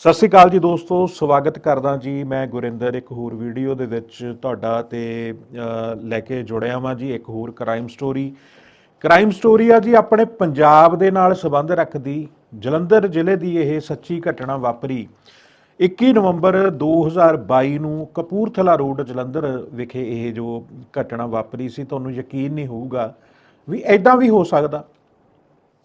ਸਤਿ ਸ਼੍ਰੀ ਅਕਾਲ ਜੀ ਦੋਸਤੋ, ਸਵਾਗਤ ਕਰਦਾ ਜੀ ਮੈਂ ਗੁਰਿੰਦਰ, ਇੱਕ ਹੋਰ ਵੀਡੀਓ ਦੇ ਵਿੱਚ ਤੁਹਾਡਾ ਤੇ ਲੈ ਕੇ ਜੁੜਿਆ ਹਾਂ ਜੀ, ਇੱਕ ਹੋਰ ਕ੍ਰਾਈਮ ਸਟੋਰੀ ਕ੍ਰਾਈਮ ਸਟੋਰੀ ਆ ਜੀ ਆਪਣੇ ਪੰਜਾਬ ਦੇ ਨਾਲ ਸੰਬੰਧ ਰੱਖਦੀ, ਜਲੰਧਰ ਜ਼ਿਲ੍ਹੇ ਦੀ ਇਹ ਸੱਚੀ ਘਟਨਾ ਵਾਪਰੀ। 21 ਨਵੰਬਰ 2022 ਨੂੰ ਕਪੂਰਥਲਾ ਰੋਡ, ਜਲੰਧਰ ਵਿਖੇ ਇਹ ਜੋ ਘਟਨਾ ਵਾਪਰੀ ਸੀ, ਤੁਹਾਨੂੰ ਯਕੀਨ ਨਹੀਂ ਹੋਊਗਾ ਵੀ ਐਦਾਂ ਵੀ ਹੋ ਸਕਦਾ।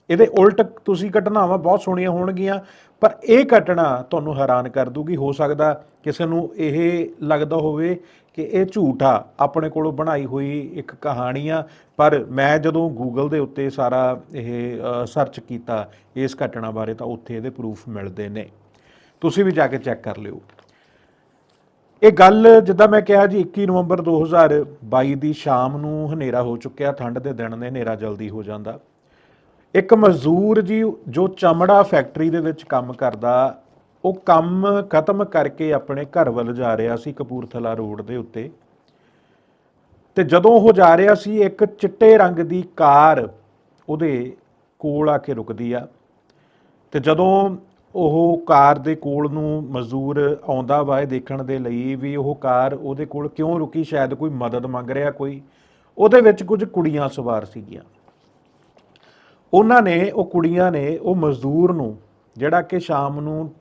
ਇਹਦੇ ਉਲਟ ਤੁਸੀਂ ਘਟਨਾਵਾਂ ਬਹੁਤ ਸੁਣੀਆਂ ਹੋਣਗੀਆਂ। ਪਰ ਇਹ ਘਟਨਾ ਤੁਹਾਨੂੰ ਹੈਰਾਨ ਕਰ ਦੂਗੀ, ਹੋ ਸਕਦਾ ਕਿਸੇ ਨੂੰ ਇਹ ਲੱਗਦਾ ਹੋਵੇ ਕਿ ਇਹ ਝੂਠ ਆ ਆਪਣੇ ਕੋਲੋਂ ਬਣਾਈ ਹੋਈ ਇੱਕ ਕਹਾਣੀ ਆ। ਪਰ ਮੈਂ ਜਦੋਂ ਗੂਗਲ ਦੇ ਉੱਤੇ ਸਾਰਾ ਇਹ ਸਰਚ ਕੀਤਾ, ਇਸ ਘਟਨਾ ਬਾਰੇ ਤਾਂ ਉੱਥੇ ਇਹਦੇ ਪ੍ਰੂਫ ਮਿਲਦੇ ਨੇ। ਤੁਸੀਂ ਵੀ ਜਾ ਕੇ ਚੈੱਕ ਕਰ ਲਿਓ। ਇਹ ਗੱਲ, ਜਿੱਦਾਂ ਮੈਂ ਕਿਹਾ ਜੀ 21 ਨਵੰਬਰ 2022 ਦੀ ਸ਼ਾਮ ਨੂੰ ਹਨੇਰਾ ਹੋ ਚੁੱਕਿਆ, ਠੰਡ ਦੇ ਦਿਨ ਨੇ, ਹਨੇਰਾ ਜਲਦੀ ਹੋ ਜਾਂਦਾ। ਇੱਕ ਮਜ਼ਦੂਰ ਜੀ ਜੋ ਚਮੜਾ ਫੈਕਟਰੀ ਦੇ ਵਿੱਚ ਕੰਮ ਕਰਦਾ, ਉਹ ਕੰਮ ਖਤਮ ਕਰਕੇ ਆਪਣੇ ਘਰ ਵੱਲ ਜਾ ਰਿਹਾ ਸੀ ਕਪੂਰਥਲਾ ਰੋਡ ਦੇ ਉੱਤੇ। ਤੇ ਜਦੋਂ ਉਹ ਜਾ ਰਿਹਾ ਸੀ, ਇੱਕ ਚਿੱਟੇ ਰੰਗ ਦੀ ਕਾਰ ਉਹਦੇ ਕੋਲ ਆ ਕੇ ਰੁਕਦੀ ਆ। ਤੇ ਜਦੋਂ ਉਹ ਕਾਰ ਦੇ ਕੋਲ ਨੂੰ ਮਜ਼ਦੂਰ ਆਉਂਦਾ ਵਾ ਇਹ ਦੇਖਣ ਦੇ ਲਈ ਵੀ ਉਹ ਕਾਰ ਉਹਦੇ ਕੋਲ ਕਿਉਂ ਰੁਕੀ, ਸ਼ਾਇਦ ਕੋਈ ਮਦਦ ਮੰਗ ਰਿਹਾ ਕੋਈ, ਉਹਦੇ ਵਿੱਚ ਕੁਝ ਕੁੜੀਆਂ ਸਵਾਰ ਸੀਗੀਆਂ। ਉਹਨਾਂ ਨੇ, ਉਹ ਕੁੜੀਆਂ ਨੇ, ਉਹ ਮਜ਼ਦੂਰ ਨੂੰ, ਜਿਹੜਾ ਕਿ ਸ਼ਾਮ ਨੂੰ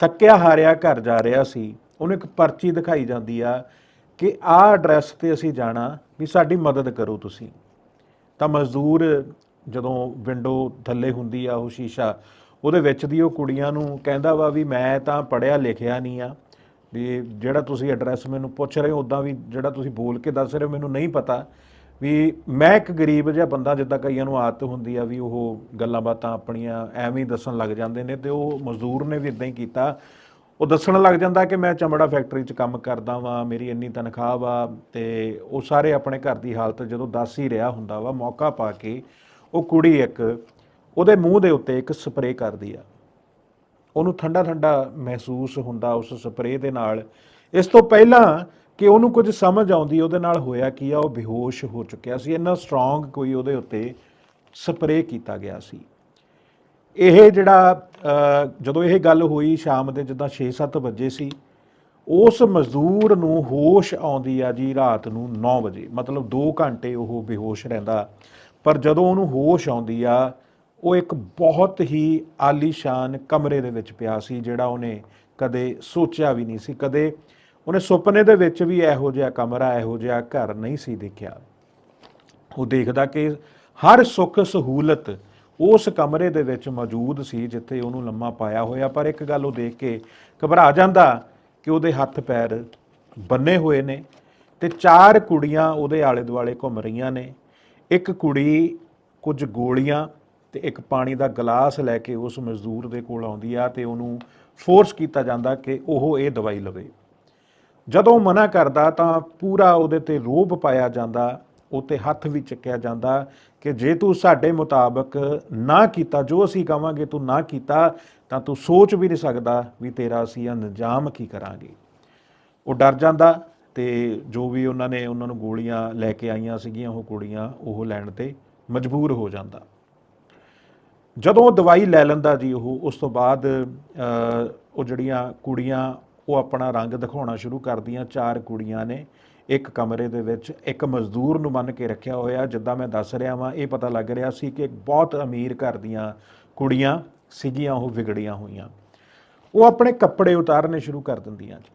ਥੱਕਿਆ ਹਾਰਿਆ ਘਰ ਜਾ ਰਿਹਾ ਸੀ, ਉਹਨੂੰ ਇੱਕ ਪਰਚੀ ਦਿਖਾਈ ਜਾਂਦੀ ਆ ਕਿ ਆਹ ਐਡਰੈਸ ਤੇ ਅਸੀਂ ਜਾਣਾ ਵੀ ਸਾਡੀ ਮਦਦ ਕਰੋ ਤੁਸੀਂ। ਤਾਂ ਮਜ਼ਦੂਰ ਜਦੋਂ ਵਿੰਡੋ ਥੱਲੇ ਹੁੰਦੀ ਆ ਉਹ ਸ਼ੀਸ਼ਾ, ਉਹਦੇ ਵਿੱਚ ਦੀ ਉਹ ਕੁੜੀਆਂ ਨੂੰ ਕਹਿੰਦਾ ਵਾ ਵੀ ਮੈਂ ਤਾਂ ਪੜਿਆ ਲਿਖਿਆ ਨਹੀਂ ਆ, ਵੀ ਜਿਹੜਾ ਤੁਸੀਂ ਐਡਰੈਸ ਮੈਨੂੰ ਪੁੱਛ ਰਹੇ ਹੋ ਉਦਾਂ ਵੀ ਜਿਹੜਾ ਤੁਸੀਂ ਬੋਲ ਕੇ ਦੱਸ ਰਹੇ ਹੋ, ਮੈਨੂੰ ਨਹੀਂ ਪਤਾ। ਵੀ ਮੈਂ ਇੱਕ ਗਰੀਬ ਜਿਹਾ ਬੰਦਾ ਜਿੱਦਾਂ ਕਈਆਂ ਨੂੰ ਆਦਤ ਹੁੰਦੀ ਆ ਵੀ ਉਹ ਗੱਲਾਂ ਬਾਤਾਂ ਆਪਣੀਆਂ ਐਵੇਂ ਹੀ ਦੱਸਣ ਲੱਗ ਜਾਂਦੇ ਨੇ ਤੇ ਉਹ ਮਜ਼ਦੂਰ ਨੇ ਵੀ ਇਦਾਂ ਹੀ ਕੀਤਾ। ਉਹ ਦੱਸਣ ਲੱਗ ਜਾਂਦਾ ਕਿ ਮੈਂ ਚਮੜਾ ਫੈਕਟਰੀ 'ਚ ਕੰਮ ਕਰਦਾ ਵਾਂ, ਮੇਰੀ ਇੰਨੀ ਤਨਖਾਹ ਵਾ ਤੇ ਉਹ ਸਾਰੇ ਆਪਣੇ ਘਰ ਦੀ ਹਾਲਤ ਜਦੋਂ ਦੱਸ ਹੀ ਰਿਹਾ ਹੁੰਦਾ ਵਾ ਮੌਕਾ ਪਾ ਕੇ, ਉਹ ਕੁੜੀ ਇੱਕ ਉਹਦੇ ਮੂੰਹ ਦੇ ਉੱਤੇ ਇੱਕ ਸਪਰੇਅ ਕਰਦੀ ਆ। ਉਹਨੂੰ ਠੰਡਾ ਠੰਡਾ ਮਹਿਸੂਸ ਹੁੰਦਾ ਉਸ ਸਪਰੇਅ ਦੇ ਨਾਲ। ਇਸ ਤੋਂ ਪਹਿਲਾਂ ਕਿ ਉਹਨੂੰ ਕੁਝ ਸਮਝ ਆਉਂਦੀ, ਉਹਦੇ ਨਾਲ ਹੋਇਆ ਕੀ ਆ, ਉਹ ਬੇਹੋਸ਼ ਹੋ ਚੁੱਕਿਆ ਸੀ। ਇੰਨਾ ਸਟਰੋਂਗ ਕੋਈ ਉਹਦੇ ਉੱਤੇ ਸਪਰੇਅ ਕੀਤਾ ਗਿਆ ਸੀ। ਇਹ ਜਿਹੜਾ ਜਦੋਂ ਇਹ ਗੱਲ ਹੋਈ ਸ਼ਾਮ ਦੇ ਜਿੱਦਾਂ 6-7 ਵਜੇ ਸੀ, ਉਸ ਮਜ਼ਦੂਰ ਨੂੰ ਹੋਸ਼ ਆਉਂਦੀ ਆ ਜੀ ਰਾਤ ਨੂੰ 9 ਵਜੇ। ਮਤਲਬ 2 ਘੰਟੇ ਉਹ ਬੇਹੋਸ਼ ਰਹਿੰਦਾ। ਪਰ ਜਦੋਂ ਉਹਨੂੰ ਹੋਸ਼ ਆਉਂਦੀ ਆ, ਉਹ ਇੱਕ ਬਹੁਤ ਹੀ ਆਲੀਸ਼ਾਨ ਕਮਰੇ ਦੇ ਵਿੱਚ ਪਿਆ ਸੀ, ਜਿਹੜਾ ਉਹਨੇ ਕਦੇ ਸੋਚਿਆ ਵੀ ਨਹੀਂ ਸੀ। ਕਦੇ ਉਹਨੇ ਸੁਪਨੇ ਦੇ ਵਿੱਚ ਵੀ ਇਹੋ ਜਿਹਾ ਕਮਰਾ, ਇਹੋ ਜਿਹਾ ਘਰ ਨਹੀਂ ਸੀ ਦੇਖਿਆ। ਉਹ ਦੇਖਦਾ ਕਿ ਹਰ ਸੁੱਖ ਸਹੂਲਤ ਉਸ ਕਮਰੇ ਦੇ ਵਿੱਚ ਮੌਜੂਦ ਸੀ ਜਿੱਥੇ ਉਹਨੂੰ ਲੰਮਾ ਪਾਇਆ ਹੋਇਆ, ਪਰ ਇੱਕ ਗੱਲ ਉਹ ਦੇਖ ਕੇ ਘਬਰਾ ਜਾਂਦਾ ਕਿ ਉਹਦੇ ਹੱਥ ਪੈਰ ਬੰਨੇ ਹੋਏ ਨੇ ਤੇ ਚਾਰ ਕੁੜੀਆਂ ਉਹਦੇ ਆਲੇ ਦੁਆਲੇ ਘੁੰਮ ਰਹੀਆਂ ਨੇ। ਇੱਕ ਕੁੜੀ ਕੁਝ ਗੋਲੀਆਂ ਤੇ ਇੱਕ ਪਾਣੀ ਦਾ ਗਲਾਸ ਲੈ ਕੇ ਉਸ ਮਜ਼ਦੂਰ ਦੇ ਕੋਲ ਆਉਂਦੀ ਆ ਤੇ ਉਹਨੂੰ ਫੋਰਸ ਕੀਤਾ ਜਾਂਦਾ ਕਿ ਉਹ ਇਹ ਦਵਾਈ ਲਵੇ। ਜਦੋਂ ਮਨਾ ਕਰਦਾ ਤਾਂ ਪੂਰਾ ਉਹਦੇ ਤੇ ਰੋਬ ਪਾਇਆ ਜਾਂਦਾ ਉਤੇ ਹੱਥ ਵੀ ਚੱਕਿਆ ਜਾਂਦਾ ਕਿ ਜੇ ਤੂੰ ਸਾਡੇ ਮੁਤਾਬਕ ਨਾ ਕੀਤਾ, ਜੋ ਅਸੀਂ ਕਵਾਂਗੇ ਤੂੰ ਨਾ ਕੀਤਾ, ਤਾਂ ਤੂੰ ਸੋਚ ਵੀ ਨਹੀਂ ਸਕਦਾ ਵੀ ਤੇਰਾ ਅਸੀਂ ਅੰਜਾਮ ਕੀ ਕਰਾਂਗੇ। ਉਹ ਡਰ ਜਾਂਦਾ ਤੇ ਜੋ ਵੀ ਉਹਨਾਂ ਨੇ ਉਹਨਾਂ ਨੂੰ ਗੋਲੀਆਂ ਲੈ ਕੇ ਆਈਆਂ ਸੀਗੀਆਂ ਉਹ ਕੁੜੀਆਂ, ਉਹ ਲੈਣ ਤੇ ਮਜਬੂਰ ਹੋ ਜਾਂਦਾ। ਜਦੋਂ ਉਹ ਦਵਾਈ ਲੈ ਲੈਂਦਾ ਜੀ ਉਹ, ਉਸ ਤੋਂ ਬਾਅਦ ਉਹ ਜਿਹੜੀਆਂ ਕੁੜੀਆਂ ਉਹ ਆਪਣਾ ਰੰਗ ਦਿਖਾਉਣਾ ਸ਼ੁਰੂ ਕਰਦੀਆਂ। ਚਾਰ ਕੁੜੀਆਂ ਨੇ ਇੱਕ ਕਮਰੇ ਦੇ ਵਿੱਚ ਇੱਕ ਮਜ਼ਦੂਰ ਨੂੰ ਮੰਨ ਕੇ ਰੱਖਿਆ ਹੋਇਆ। ਜਿੱਦਾਂ ਮੈਂ ਦੱਸ ਰਿਹਾ ਵਾਂ, ਇਹ ਪਤਾ ਲੱਗ ਰਿਹਾ ਸੀ ਕਿ ਇੱਕ ਬਹੁਤ ਅਮੀਰ ਘਰ ਦੀਆਂ ਕੁੜੀਆਂ ਸੀਗੀਆਂ, ਉਹ ਵਿਗੜੀਆਂ ਹੋਈਆਂ। ਉਹ ਆਪਣੇ ਕੱਪੜੇ ਉਤਾਰਨੇ ਸ਼ੁਰੂ ਕਰ ਦਿੰਦੀਆਂ ਜੀ।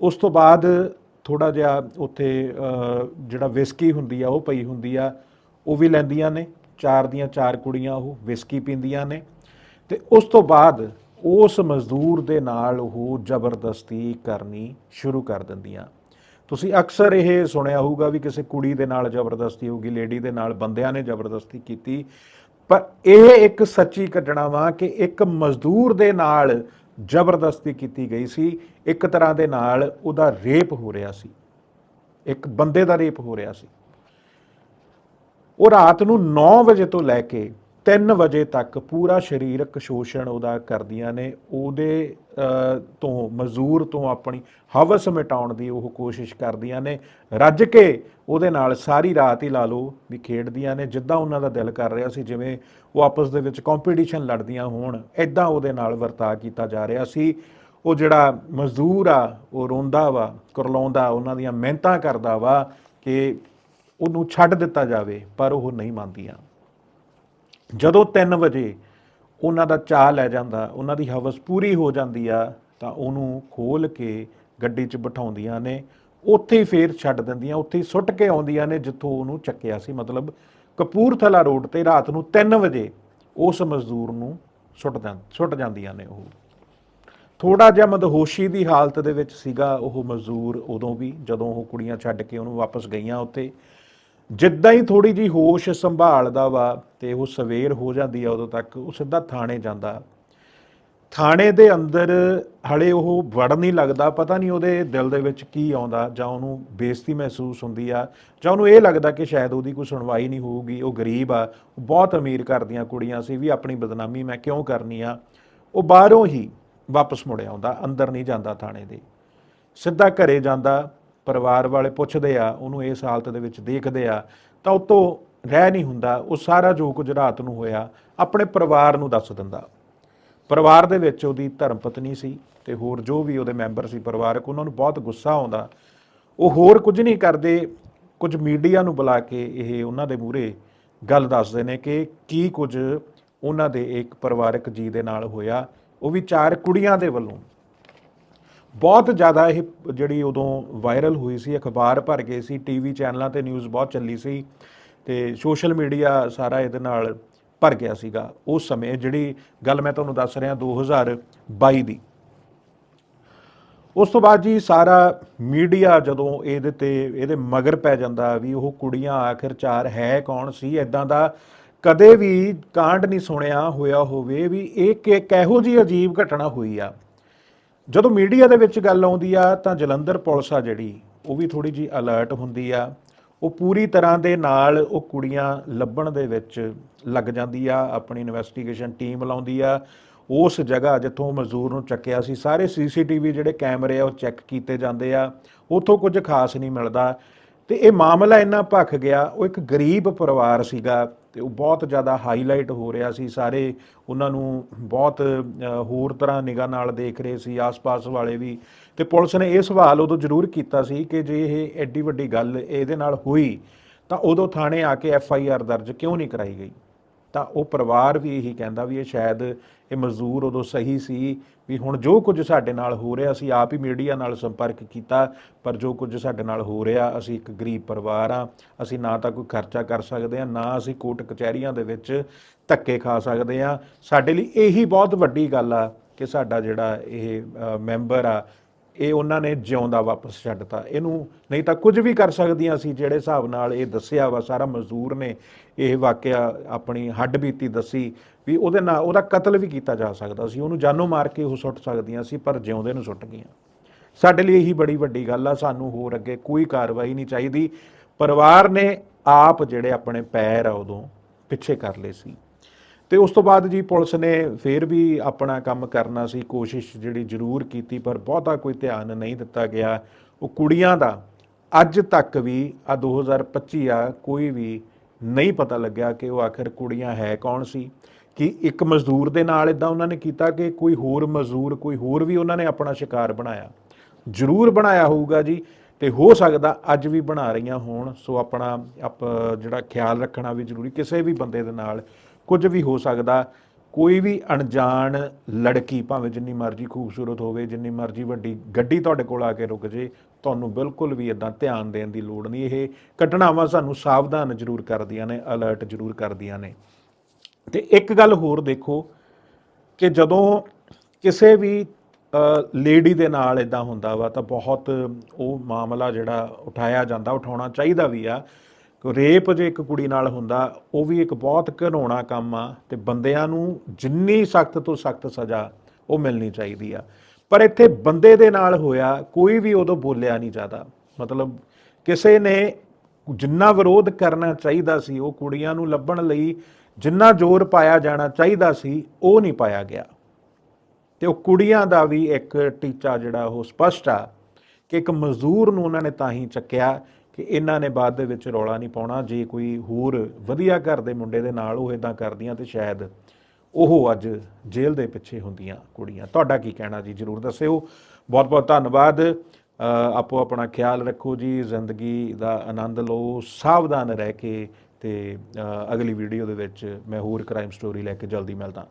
ਉਸ ਤੋਂ ਬਾਅਦ ਥੋੜਾ ਜਿਹਾ ਉੱਥੇ ਜਿਹੜਾ ਵਿਸਕੀ ਹੁੰਦੀ ਆ, ਉਹ ਪਈ ਹੁੰਦੀ ਆ, ਉਹ ਵੀ ਲੈਂਦੀਆਂ ਨੇ। ਚਾਰ ਦੀਆਂ ਚਾਰ ਕੁੜੀਆਂ ਉਹ ਵਿਸਕੀ ਪੀਂਦੀਆਂ ਨੇ। ਤੇ ਉਸ ਤੋਂ ਬਾਅਦ ਉਸ ਮਜ਼ਦੂਰ ਦੇ ਨਾਲ ਉਹ ਜ਼ਬਰਦਸਤੀ ਕਰਨੀ ਸ਼ੁਰੂ ਕਰ ਦਿੰਦੀਆਂ। ਤੁਸੀਂ ਅਕਸਰ ਇਹ ਸੁਣਿਆ ਹੋਊਗਾ ਵੀ ਕਿਸੇ ਕੁੜੀ ਦੇ ਨਾਲ ਜ਼ਬਰਦਸਤੀ ਹੋਊਗੀ, ਲੇਡੀ ਦੇ ਨਾਲ ਬੰਦਿਆਂ ਨੇ ਜ਼ਬਰਦਸਤੀ ਕੀਤੀ। ਪਰ ਇਹ ਇੱਕ ਸੱਚੀ ਘਟਨਾ ਵਾ ਕਿ ਇੱਕ ਮਜ਼ਦੂਰ ਦੇ ਨਾਲ ਜ਼ਬਰਦਸਤੀ ਕੀਤੀ ਗਈ ਸੀ, ਇੱਕ ਤਰ੍ਹਾਂ ਦੇ ਨਾਲ ਉਹਦਾ ਰੇਪ ਹੋ ਰਿਹਾ ਸੀ। ਇੱਕ ਬੰਦੇ ਦਾ ਰੇਪ ਹੋ ਰਿਹਾ ਸੀ। ਉਹ ਰਾਤ ਨੂੰ 9 ਵਜੇ ਤੋਂ ਲੈ ਕੇ 3 ਵਜੇ ਤੱਕ ਪੂਰਾ ਸਰੀਰਕ ਸ਼ੋਸ਼ਣ ਉਹਦਾ ਕਰਦੀਆਂ ਨੇ, ਉਹਦੇ ਤੋਂ, ਮਜ਼ਦੂਰ ਤੋਂ ਆਪਣੀ ਹਵਸ ਮਿਟਾਉਣ ਦੀ ਉਹ ਕੋਸ਼ਿਸ਼ ਕਰਦੀਆਂ ਨੇ। ਰੱਜ ਕੇ ਉਹਦੇ ਨਾਲ ਸਾਰੀ ਰਾਤ ਹੀ ਲਾ ਲਓ ਵੀ ਖੇਡਦੀਆਂ ਨੇ, ਜਿੱਦਾਂ ਉਹਨਾਂ ਦਾ ਦਿਲ ਕਰ ਰਿਹਾ ਸੀ, ਜਿਵੇਂ ਉਹ ਆਪਸ ਦੇ ਵਿੱਚ ਕੰਪੀਟੀਸ਼ਨ ਲੜਦੀਆਂ ਹੋਣ ਐਦਾਂ ਉਹਦੇ ਨਾਲ ਵਰਤਾਅ ਕੀਤਾ ਜਾ ਰਿਹਾ ਸੀ। ਉਹ ਜਿਹੜਾ ਮਜ਼ਦੂਰ ਆ, ਉਹ ਰੋਂਦਾ ਵਾ, ਕਰਲਾਉਂਦਾ, ਉਹਨਾਂ ਦੀਆਂ ਮਿਹਨਤਾਂ ਕਰਦਾ ਵਾ ਕਿ ਉਹਨੂੰ ਛੱਡ ਦਿੱਤਾ ਜਾਵੇ, ਪਰ ਉਹ ਨਹੀਂ ਮੰਨਦੀਆਂ। ਜਦੋਂ 3 ਵਜੇ ਉਹਨਾਂ ਦਾ ਚਾਹ ਲੈ ਜਾਂਦਾ, ਉਹਨਾਂ ਦੀ ਹਵਸ ਪੂਰੀ ਹੋ ਜਾਂਦੀ ਆ, ਤਾਂ ਉਹਨੂੰ ਖੋਲ ਕੇ ਗੱਡੀ 'ਚ ਬਿਠਾਉਂਦੀਆਂ ਨੇ। ਉੱਥੇ ਹੀ ਫੇਰ ਛੱਡ ਦਿੰਦੀਆਂ, ਉੱਥੇ ਹੀ ਸੁੱਟ ਕੇ ਆਉਂਦੀਆਂ ਨੇ ਜਿੱਥੋਂ ਉਹਨੂੰ ਚੱਕਿਆ ਸੀ। ਮਤਲਬ ਕਪੂਰਥਲਾ ਰੋਡ ਤੇ ਰਾਤ ਨੂੰ 3 ਵਜੇ ਉਸ ਮਜ਼ਦੂਰ ਨੂੰ ਸੁੱਟ ਜਾਂ, ਸੁੱਟ ਜਾਂਦੀਆਂ ਨੇ ਉਹ। ਥੋੜਾ ਜਿਹਾ ਮਦਹੋਸ਼ੀ ਦੀ ਹਾਲਤ ਦੇ ਵਿੱਚ ਸੀਗਾ ਉਹ ਮਜ਼ਦੂਰ ਉਦੋਂ ਵੀ, ਜਦੋਂ ਉਹ ਕੁੜੀਆਂ ਛੱਡ ਕੇ ਉਹਨੂੰ ਵਾਪਸ ਗਈਆਂ ਉੱਥੇ। ਜਿੱਦਾਂ ਹੀ ਥੋੜੀ ਜੀ ਹੋਸ਼ ਸੰਭਾਲਦਾ ਵਾ ਤੇ ਉਹ ਸਵੇਰ ਹੋ ਜਾਂਦੀ ਆ ਉਦੋਂ ਤੱਕ ਉਹ ਸਿੱਧਾ ਥਾਣੇ ਜਾਂਦਾ। ਥਾਣੇ ਦੇ ਅੰਦਰ ਹਲੇ ਉਹ ਵੜ ਨਹੀਂ ਲੱਗਦਾ, ਪਤਾ ਨਹੀਂ ਉਹਦੇ ਦਿਲ ਦੇ ਵਿੱਚ ਕੀ ਆਉਂਦਾ ਜਾਂ ਉਹਨੂੰ ਬੇਇੱਜ਼ਤੀ ਮਹਿਸੂਸ ਹੁੰਦੀ ਆ ਜਾਂ ਉਹਨੂੰ ਇਹ ਲੱਗਦਾ ਕਿ ਸ਼ਾਇਦ ਉਹਦੀ ਕੋਈ ਸੁਣਵਾਈ ਨਹੀਂ ਹੋਊਗੀ, ਉਹ ਗਰੀਬ ਆ ਬਹੁਤ ਅਮੀਰ ਘਰ ਦੀਆਂ ਕੁੜੀਆਂ ਸੀ, ਵੀ ਆਪਣੀ ਬਦਨਾਮੀ ਮੈਂ ਕਿਉਂ ਕਰਨੀ ਆ? ਉਹ ਬਾਹਰੋਂ ਹੀ ਵਾਪਸ ਮੁੜ ਆਉਂਦਾ, ਅੰਦਰ ਨਹੀਂ ਜਾਂਦਾ ਥਾਣੇ ਦੇ। ਸਿੱਧਾ ਘਰੇ ਜਾਂਦਾ ਪਰਿਵਾਰ ਵਾਲੇ ਪੁੱਛਦੇ ਆ, ਉਹਨੂੰ ਇਸ ਹਾਲਤ ਦੇ ਵਿੱਚ ਦੇਖਦੇ ਆ, ਤਾਂ ਉਤੋਂ ਰਹਿ ਨਹੀਂ ਹੁੰਦਾ, ਉਹ ਸਾਰਾ ਜੋ ਕੁਝ ਰਾਤ ਨੂੰ ਹੋਇਆ, ਆਪਣੇ ਪਰਿਵਾਰ ਨੂੰ ਦੱਸ ਦਿੰਦਾ। ਪਰਿਵਾਰ ਦੇ ਵਿੱਚ ਉਹਦੀ ਧਰਮ ਪਤਨੀ ਸੀ ਤੇ ਹੋਰ ਜੋ ਵੀ ਉਹਦੇ ਮੈਂਬਰ ਸੀ, ਪਰਿਵਾਰਕ, ਉਹਨਾਂ ਨੂੰ ਬਹੁਤ ਗੁੱਸਾ ਆਉਂਦਾ। ਉਹ ਹੋਰ ਕੁਝ ਨਹੀਂ ਕਰਦੇ, ਕੁਝ ਮੀਡੀਆ ਨੂੰ ਬੁਲਾ ਕੇ ਇਹ ਉਹਨਾਂ ਦੇ ਮੂਹਰੇ ਗੱਲ ਦੱਸਦੇ ਨੇ ਕਿ ਕੀ ਕੁਝ ਉਹਨਾਂ ਦੇ ਇੱਕ ਪਰਿਵਾਰਕ ਜੀ ਦੇ ਨਾਲ ਹੋਇਆ, ਉਹ ਵੀ ਚਾਰ ਕੁੜੀਆਂ ਦੇ ਵੱਲੋਂ। ਬਹੁਤ ਜ਼ਿਆਦਾ ਇਹ ਜਿਹੜੀ ਉਦੋਂ ਵਾਇਰਲ ਹੋਈ ਸੀ, ਅਖਬਾਰ ਭਰ ਗਏ ਸੀ ਟੀਵੀ ਚੈਨਲਾਂ ਤੇ ਨਿਊਜ਼ ਬਹੁਤ ਚੱਲੀ ਸੀ ਤੇ ਸੋਸ਼ਲ ਮੀਡੀਆ ਸਾਰਾ ਇਹਦੇ ਨਾਲ ਭਰ ਗਿਆ ਸੀਗਾ ਉਸ ਸਮੇਂ। ਜਿਹੜੀ ਗੱਲ ਮੈਂ ਤੁਹਾਨੂੰ ਦੱਸ ਰਿਹਾ 2022 ਦੀ। ਉਸ ਤੋਂ ਬਾਅਦ ਜੀ ਸਾਰਾ ਮੀਡੀਆ ਜਦੋਂ ਇਹਦੇ ਤੇ ਇਹਦੇ ਮਗਰ ਪੈ ਜਾਂਦਾ ਵੀ ਉਹ ਕੁੜੀਆਂ ਆਖਿਰ ਚਾਰ ਹੈ ਕੌਣ ਸੀ? ਐਦਾਂ ਦਾ ਕਦੇ ਵੀ ਕਾਂਡ ਨਹੀਂ ਸੁਣਿਆ ਹੋਇਆ ਹੋਵੇ ਵੀ ਇਹ ਕਿਹੋ ਜੀ ਅਜੀਬ ਘਟਨਾ ਹੋਈ ਆ। ਜਦੋਂ ਮੀਡੀਆ ਦੇ ਵਿੱਚ ਗੱਲ ਆਉਂਦੀ ਆ, ਤਾਂ ਜਲੰਧਰ ਪੁਲਿਸ ਆ ਜਿਹੜੀ, ਉਹ ਵੀ ਥੋੜੀ ਜੀ ਅਲਰਟ ਹੁੰਦੀ ਆ। ਉਹ ਪੂਰੀ ਤਰ੍ਹਾਂ ਦੇ ਨਾਲ ਉਹ ਕੁੜੀਆਂ ਲੱਭਣ ਦੇ ਵਿੱਚ ਲੱਗ ਜਾਂਦੀ ਆ, ਆਪਣੀ ਇਨਵੈਸਟੀਗੇਸ਼ਨ ਟੀਮ ਲਾਉਂਦੀ ਆ। ਉਸ ਜਗ੍ਹਾ ਜਿੱਥੋਂ ਮਜ਼ਦੂਰ ਨੂੰ ਚੱਕਿਆ ਸੀ, ਸਾਰੇ ਸੀਸੀਟੀਵੀ ਜਿਹੜੇ ਕੈਮਰੇ ਆ, ਉਹ ਚੈੱਕ ਕੀਤੇ ਜਾਂਦੇ ਆ। ਉੱਥੋਂ ਕੁਝ ਖਾਸ ਨਹੀਂ ਮਿਲਦਾ। ਤੇ ਇਹ ਮਾਮਲਾ ਇੰਨਾ ਭਖ ਗਿਆ, ਉਹ ਇੱਕ ਗਰੀਬ ਪਰਿਵਾਰ ਸੀਗਾ ਤੇ ਉਹ ਬਹੁਤ ਜ਼ਿਆਦਾ ਹਾਈਲਾਈਟ ਹੋ ਰਿਹਾ ਸੀ, ਸਾਰੇ ਉਹਨਾਂ ਨੂੰ ਬਹੁਤ ਹੋਰ ਤਰ੍ਹਾਂ ਨਿਗਾਹ ਨਾਲ ਦੇਖ ਰਹੇ ਸੀ, ਆਸ-ਪਾਸ ਵਾਲੇ ਵੀ ਤੇ ਪੁਲਿਸ ਨੇ ਇਹ ਸਵਾਲ ਉਦੋਂ ਜ਼ਰੂਰ ਕੀਤਾ ਸੀ ਕਿ ਜੇ ਇਹ ਐਡੀ ਵੱਡੀ ਗੱਲ ਇਹਦੇ ਨਾਲ ਹੋਈ ਤਾਂ ਉਦੋਂ ਥਾਣੇ ਆ ਕੇ ਐਫ ਆਈ ਆਰ ਦਰਜ ਕਿਉਂ ਨਹੀਂ ਕਰਾਈ ਗਈ? ਤਾਂ ਉਹ ਪਰਿਵਾਰ ਵੀ ਇਹੀ ਕਹਿੰਦਾ ਵੀ ਇਹ ਸ਼ਾਇਦ ਇਹ ਮਜ਼ਦੂਰ ਉਦੋਂ ਸਹੀ ਸੀ ਵੀ ਹੁਣ ਜੋ ਕੁਝ ਸਾਡੇ ਨਾਲ ਹੋ ਰਿਹਾ, ਅਸੀਂ ਆਪ ਹੀ ਮੀਡੀਆ ਨਾਲ ਸੰਪਰਕ ਕੀਤਾ, ਪਰ ਜੋ ਕੁਝ ਸਾਡੇ ਨਾਲ ਹੋ ਰਿਹਾ, ਅਸੀਂ ਇੱਕ ਗਰੀਬ ਪਰਿਵਾਰ ਆ ਅਸੀਂ ਨਾ ਤਾਂ ਕੋਈ ਖਰਚਾ ਕਰ ਸਕਦੇ ਆ ਨਾ ਅਸੀਂ ਕੋਰਟ ਕਚਹਿਰੀਆਂ ਦੇ ਵਿੱਚ ਧੱਕੇ ਖਾ ਸਕਦੇ ਆ ਸਾਡੇ ਲਈ ਇਹੀ ਬਹੁਤ ਵੱਡੀ ਗੱਲ ਆ ਕਿ ਸਾਡਾ ਜਿਹੜਾ ਇਹ ਮੈਂਬਰ ਆ, ਇਹ ਉਹਨਾਂ ਨੇ ਜਿਉਂਦਾ ਵਾਪਸ ਛੱਡਤਾ ਇਹਨੂੰ ਨਹੀਂ ਤਾਂ ਕੁਝ ਵੀ ਕਰ ਸਕਦੀਆਂ ਸੀ, ਜਿਹੜੇ ਹਿਸਾਬ ਨਾਲ ਇਹ ਦੱਸਿਆ ਵਾ, ਸਾਰਾ ਮਜ਼ਦੂਰ ਨੇ ਇਹ ਵਾਕਿਆ ਆਪਣੀ ਹੱਡ ਬੀਤੀ ਦੱਸੀ ਵੀ ਉਹਦੇ ਨਾਲ ਉਹਦਾ ਕਤਲ ਵੀ ਕੀਤਾ ਜਾ ਸਕਦਾ ਸੀ। ਉਹਨੂੰ ਜਾਨੋਂ ਮਾਰ ਕੇ ਉਹ ਸੁੱਟ ਸਕਦੀਆਂ ਸੀ, ਪਰ ਜਿਉਂਦੇ ਨੂੰ ਸੁੱਟ ਗਈਆਂ। ਸਾਡੇ ਲਈ ਇਹੀ ਬੜੀ ਵੱਡੀ ਗੱਲ ਆ, ਸਾਨੂੰ ਹੋਰ ਅੱਗੇ ਕੋਈ ਕਾਰਵਾਈ ਨਹੀਂ ਚਾਹੀਦੀ। ਪਰਿਵਾਰ ਨੇ ਆਪ ਜਿਹੜੇ ਆਪਣੇ ਪੈਰ ਆ ਉਦੋਂ ਪਿੱਛੇ ਕਰ ਲਏ ਸੀ। ਤੇ ਉਸ ਤੋਂ ਬਾਅਦ ਜੀ ਪੁਲਿਸ ਨੇ ਫੇਰ ਵੀ ਆਪਣਾ ਕੰਮ ਕਰਨਾ ਸੀ, ਕੋਸ਼ਿਸ਼ ਜਿਹੜੀ ਜ਼ਰੂਰ ਕੀਤੀ, ਪਰ ਬਹੁਤਾ ਕੋਈ ਧਿਆਨ ਨਹੀਂ ਦਿੱਤਾ ਗਿਆ। ਉਹ ਕੁੜੀਆਂ ਦਾ ਅੱਜ ਤੱਕ ਵੀ ਆ 2025 ਆ, ਕੋਈ ਵੀ ਨਹੀਂ ਪਤਾ ਲੱਗਿਆ ਕਿ ਉਹ ਆਖਿਰ ਕੁੜੀਆਂ ਹੈ ਕੌਣ ਸੀ, ਕਿ ਇੱਕ ਮਜ਼ਦੂਰ ਦੇ ਨਾਲ ਇਦਾਂ ਉਹਨਾਂ ਨੇ ਕੀਤਾ ਕਿ ਕੋਈ ਹੋਰ ਮਜ਼ਦੂਰ, ਕੋਈ ਹੋਰ ਵੀ ਉਹਨਾਂ ਨੇ ਆਪਣਾ ਸ਼ਿਕਾਰ ਬਣਾਇਆ। ਜ਼ਰੂਰ ਬਣਾਇਆ ਹੋਊਗਾ ਜੀ ਤੇ ਹੋ ਸਕਦਾ ਅੱਜ ਵੀ ਬਣਾ ਰਹੀਆਂ ਹੋਣ, ਸੋ ਆਪਣਾ, ਆਪ ਜਿਹੜਾ ਖਿਆਲ ਰੱਖਣਾ ਵੀ ਜ਼ਰੂਰੀ, ਕਿਸੇ ਵੀ ਬੰਦੇ ਦੇ ਨਾਲ ਕੁਝ ਵੀ ਹੋ ਸਕਦਾ। ਕੋਈ ਵੀ ਅਣਜਾਣ ਲੜਕੀ, ਭਾਵੇਂ ਜਿੰਨੀ ਮਰਜ਼ੀ ਖੂਬਸੂਰਤ ਹੋਵੇ, ਜਿੰਨੀ ਮਰਜ਼ੀ ਵੱਡੀ ਗੱਡੀ ਤੁਹਾਡੇ ਕੋਲ ਆ ਕੇ ਰੁਕ ਜੇ, ਤੁਹਾਨੂੰ ਬਿਲਕੁਲ ਵੀ ਇਦਾਂ ਧਿਆਨ ਦੇਣ ਦੀ ਲੋੜ ਨਹੀਂ। ਇਹ ਘਟਨਾਵਾਂ ਸਾਨੂੰ ਸਾਵਧਾਨ ਜ਼ਰੂਰ ਕਰਦੀਆਂ ਨੇ, ਅਲਰਟ ਜ਼ਰੂਰ ਕਰਦੀਆਂ ਨੇ। ਤੇ ਇੱਕ ਗੱਲ ਹੋਰ ਦੇਖੋ ਕਿ ਜਦੋਂ ਕਿਸੇ ਵੀ ਲੇਡੀ ਦੇ ਨਾਲ ਇਦਾਂ ਹੁੰਦਾ ਵਾ ਤਾਂ ਬਹੁਤ ਉਹ ਮਾਮਲਾ ਜਿਹੜਾ ਉਠਾਇਆ ਜਾਂਦਾ, ਉਠਾਉਣਾ ਚਾਹੀਦਾ ਵੀ ਆ। ਰੇਪ ਜੇ ਇੱਕ ਕੁੜੀ ਨਾਲ ਹੁੰਦਾ, ਉਹ ਵੀ ਇੱਕ ਬਹੁਤ ਘਿਨਾਉਣਾ ਕੰਮ ਆ ਤੇ ਬੰਦਿਆਂ ਨੂੰ ਜਿੰਨੀ ਸਖਤ ਤੋਂ ਸਖਤ ਸਜ਼ਾ ਉਹ ਮਿਲਣੀ ਚਾਹੀਦੀ ਆ। ਪਰ ਇੱਥੇ ਬੰਦੇ ਦੇ ਨਾਲ ਹੋਇਆ, ਕੋਈ ਵੀ ਉਦੋਂ ਬੋਲਿਆ ਨਹੀਂ ਜ਼ਿਆਦਾ ਮਤਲਬ ਕਿਸੇ ਨੇ ਜਿੰਨਾ ਵਿਰੋਧ ਕਰਨਾ ਚਾਹੀਦਾ ਸੀ, ਉਹ ਕੁੜੀਆਂ ਨੂੰ ਲੱਭਣ ਲਈ ਜਿੰਨਾ ਜ਼ੋਰ ਪਾਇਆ ਜਾਣਾ ਚਾਹੀਦਾ ਸੀ, ਉਹ ਨਹੀਂ ਪਾਇਆ ਗਿਆ। ਤੇ ਉਹ ਕੁੜੀਆਂ ਦਾ ਵੀ ਇੱਕ ਟੀਚਾ ਜਿਹੜਾ ਉਹ ਸਪਸ਼ਟ ਆ ਕਿ ਇੱਕ ਮਜ਼ਦੂਰ ਨੂੰ ਉਹਨਾਂ ਨੇ ਤਾਂ ਹੀ ਚੱਕਿਆ ਕਿ ਇਹਨਾਂ ਨੇ ਬਾਅਦ ਦੇ ਵਿੱਚ ਰੌਲਾ ਨਹੀਂ ਪਾਉਣਾ। ਜੇ ਕੋਈ ਹੋਰ ਵਧੀਆ ਘਰ ਦੇ ਮੁੰਡੇ ਦੇ ਨਾਲ ਉਹ ਇਦਾਂ ਕਰਦੀਆਂ ਤੇ ਸ਼ਾਇਦ ਉਹ ਅੱਜ ਜੇਲ੍ਹ ਦੇ ਪਿੱਛੇ ਹੁੰਦੀਆਂ ਕੁੜੀਆਂ। ਤੁਹਾਡਾ ਕੀ ਕਹਿਣਾ ਜੀ? ਜਰੂਰ ਦੱਸਿਓ। ਬਹੁਤ ਬਹੁਤ ਧੰਨਵਾਦ ਆਪੋ ਆਪਣਾ ਖਿਆਲ ਰੱਖੋ ਜੀ। ਜ਼ਿੰਦਗੀ ਦਾ ਆਨੰਦ ਲਓ, ਸਾਵਧਾਨ ਰਹਿ ਕੇ ਤੇ ਅਗਲੀ ਵੀਡੀਓ ਦੇ ਵਿੱਚ ਮੈਂ ਹੋਰ ਕ੍ਰਾਈਮ ਸਟੋਰੀ ਲੈ ਕੇ ਜਲਦੀ ਮਿਲਦਾ।